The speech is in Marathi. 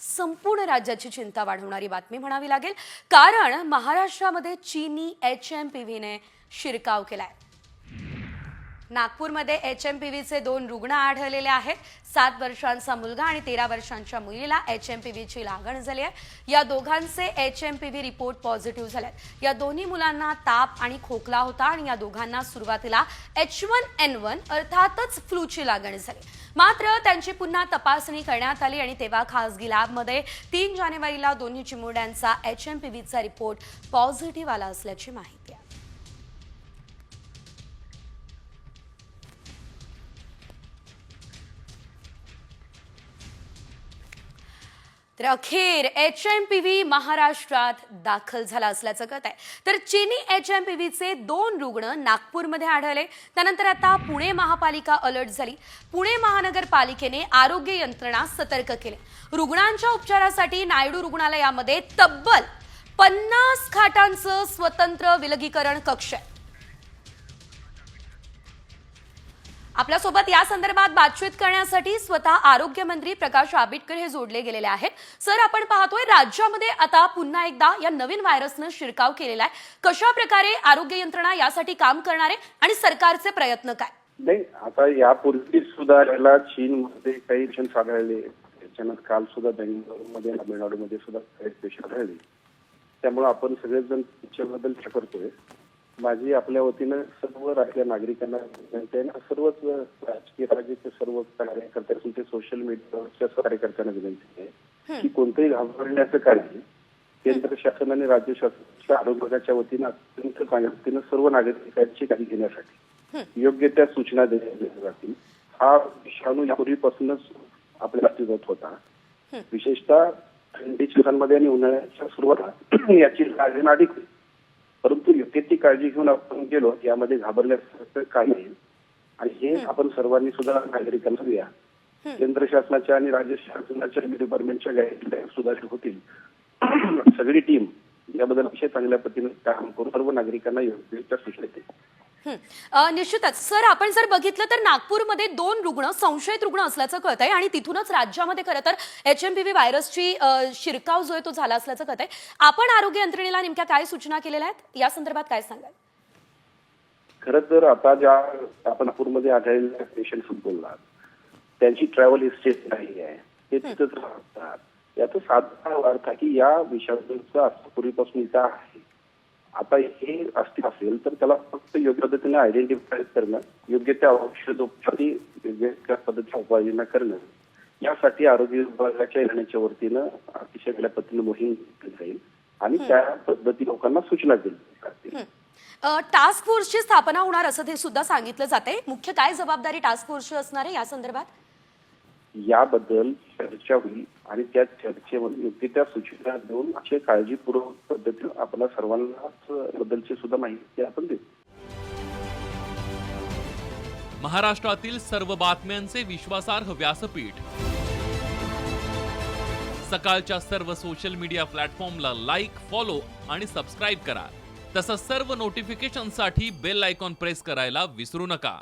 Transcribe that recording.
संपूर्ण राज्याची चिंता वाढवणारी बातमी म्हणावी लागेल. कारण महाराष्ट्रामध्ये चीनी एच एम पी व्हीने शिरकाव केलाय. नागपूरमध्ये एच एम पी व्हीचे दोन रुग्ण आढळलेले आहेत. सात वर्षांचा मुलगा आणि तेरा वर्षांच्या मुलीला एच एम पी व्हीची लागण झाली आहे. या दोघांचे H M P V report positive झाले आहेत या दोन्ही मुलांना ताप आणि खोकला होता आणि या दोघांना सुरुवातीला एच वन एन वन अर्थातच फ्लूची लागण झाली. मात्र त्यांची पुन्हा तपासणी करण्यात आली आणि तेव्हा खासगी लॅबमध्ये तीन जानेवारीला दोन्ही चिमुरड्यांचा एच एम पी व्हीचा रिपोर्ट पॉझिटिव्ह आला असल्याची माहिती आहे. तर अखेर एच एम पी व्ही महाराष्ट्रात दाखल झाला असल्याचं कळत आहे तर चीनी एच एम पी व्हीचे दोन रुग्ण नागपूरमध्ये आढळले. त्यानंतर आता पुणे महापालिका अलर्ट झाली. पुणे महानगरपालिकेने आरोग्य यंत्रणा सतर्क केले. रुग्णांच्या उपचारासाठी नायडू रुग्णालयामध्ये तब्बल पन्नास खाटांचं स्वतंत्र विलगीकरण कक्ष आहे. आपल्यासोबत या संदर्भात बातचीत करण्यासाठी स्वतः आरोग्यमंत्री प्रकाश आंबेडकर हे जोडले गेलेले आहेत. सर आपण पाहतोय राज्यामध्ये आता पुन्हा एकदा या नवीन व्हायरसनं शिरकाव केलेला आहे. कशा प्रकारे आरोग्य यंत्रणा यासाठी काम करणार आहे आणि सरकारचे प्रयत्न काय? नाही आता यापूर्वी सुद्धा याला चीनमध्ये काही पेशंट आढळले त्याच्यानंतर काल सुद्धा बेंगलोरमध्ये तामिळनाडूमध्ये सुद्धा काही पेशंट आढळले त्यामुळे आपण सगळेजण त्याच्याबद्दल करतोय. माझी आपल्या वतीनं सर्व राज्य नागरिकांना विनंती आहे सर्वच राजकीय राज्याचे सर्व कार्यकर्त्यांचे सोशल मीडियावरच्या कार्यकर्त्यांना विनंती आहे की कोणतंही घाबरण्याचं कार्य केंद्र शासन आणि राज्य शासनाच्या आरोग्य विभागाच्या वतीनं अत्यंत चांगल्या वतीनं सर्व नागरिकांची काळजी घेण्यासाठी योग्य त्या सूचना देण्यात जातील. हा विषाणू यापूर्वीपासूनच आपल्या अस्तित्वात होता विशेषतः थंडी दिवसांमध्ये आणि उन्हाळ्याच्या सुरुवात याची लागण अधिक होती. परंतु योग्य ती काळजी घेऊन आपण गेलो यामध्ये घाबरण्यासारखं काही नाही. आणि हे आपण सर्वांनी सुद्धा नागरिकांना द्या. केंद्र शासनाच्या आणि राज्य शासनाच्या डिपार्टमेंटच्या गाईडलाईन सुधारित होतील. सगळी टीम याबद्दल अतिशय चांगल्या पद्धतीने काम करून सर्व नागरिकांना योग्य सूचना देईल निश्चितच. सर आपण जर बघितलं तर नागपूरमध्ये दोन रुग्ण संशयित रुग्ण असल्याचं कळत आहे आणि तिथूनच राज्यामध्ये खरं तर एच एम पी व्ही व्हायरसची शिरकाव जो आहे तो झाला असल्याचं कळत आहे आपण आरोग्य यंत्रणेला नेमक्या काय सूचना केलेल्या आहेत? या संदर्भात काय सांगाल? खरं तर आता ज्या आपण नागपूरमध्ये आढळलेल्या पेशंट बोललात त्यांची ट्रॅव्हल हिस्ट्री नाही आहे. ते तिथंच राहतात. याचा साधा अर्थ आहे की या विषाणूचा पूर्वीपासून इथं आहे. आता हे अस्तित्व असेल तर त्याला फक्त योग्य पद्धतीने आयडेंटिफाय करणं योग्य त्या औषधोपचारी योग्य त्या पद्धतीच्या उपाययोजना करणं यासाठी आरोग्य विभागाच्या येण्याच्या वतीनं अतिशय चांगल्या पद्धतीने मोहीम जाईल आणि त्या पद्धती लोकांना सूचना दिली जातील. टास्क फोर्सची स्थापना होणार असं ते सुद्धा सांगितलं जाते मुख्य काय जबाबदारी टास्क फोर्सची असणार आहे या संदर्भात? याबद्दल चर्चा होईल आणि त्या चर्चेमध्ये योग्य त्या सूचना देऊन असे काळजीपूर्वक पद्धतीने आपल्या सर्वांनाच बद्दलची सुद्धा माहिती आपण देऊ. महाराष्ट्रातील सर्व बातम्यांचे विश्वासार्ह व्यासपीठ. सकाळच्या सर्व सोशल मीडिया प्लॅटफॉर्मला लाईक फॉलो आणि सबस्क्राईब करा. तसंच सर्व नोटिफिकेशनसाठी बेल आयकॉन प्रेस करायला विसरू नका.